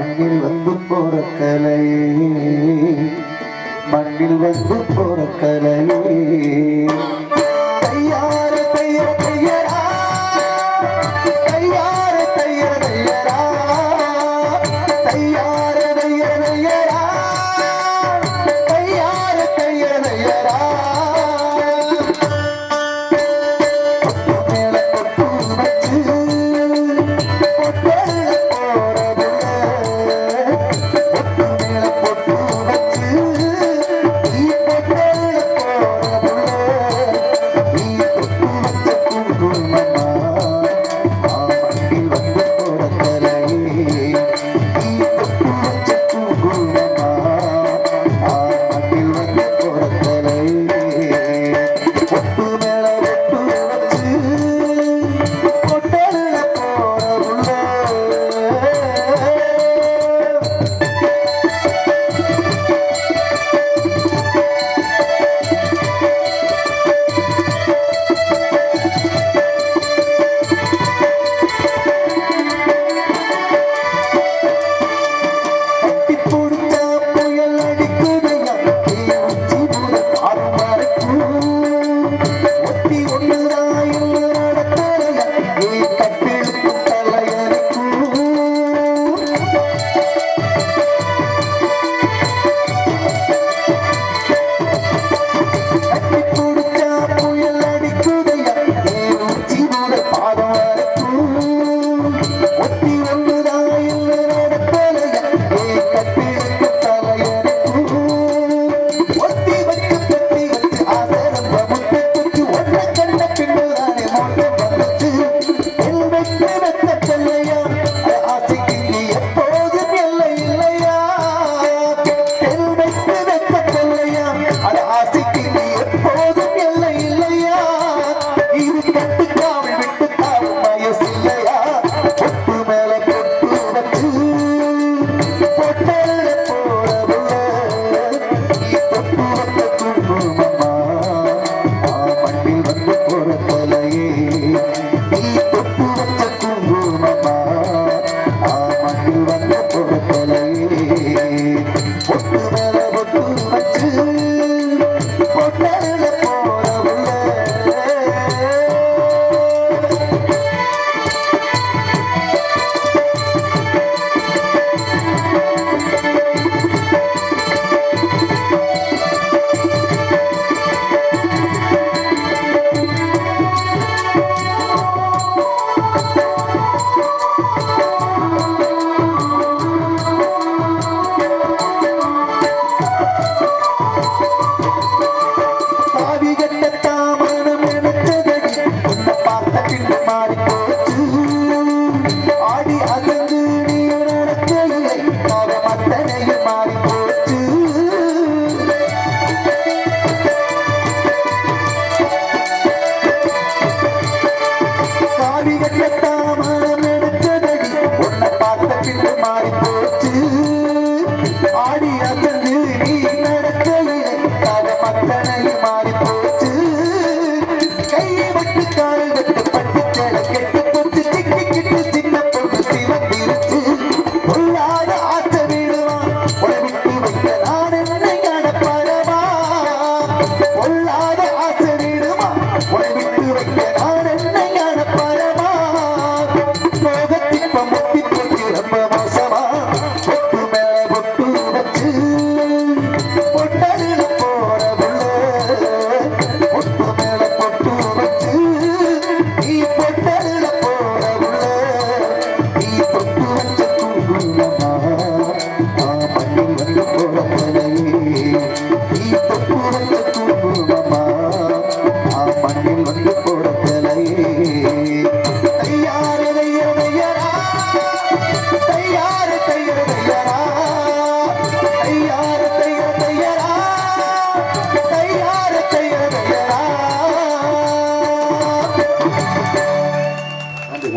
மண்ணில் வந்து போற கலை மண்ணில் வந்து போற கலை கையாறு கையர் கையரா கையாறு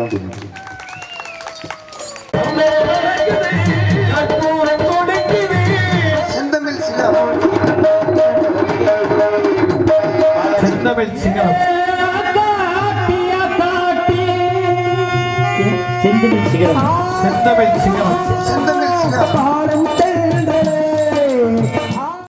தான் தெரிஞ்சுக்கணும் செந்தமிழ் சிங்கம். செந்தமிழ் சிங்கம். செந்தமிழ் சிங்கம். செந்தமிழ்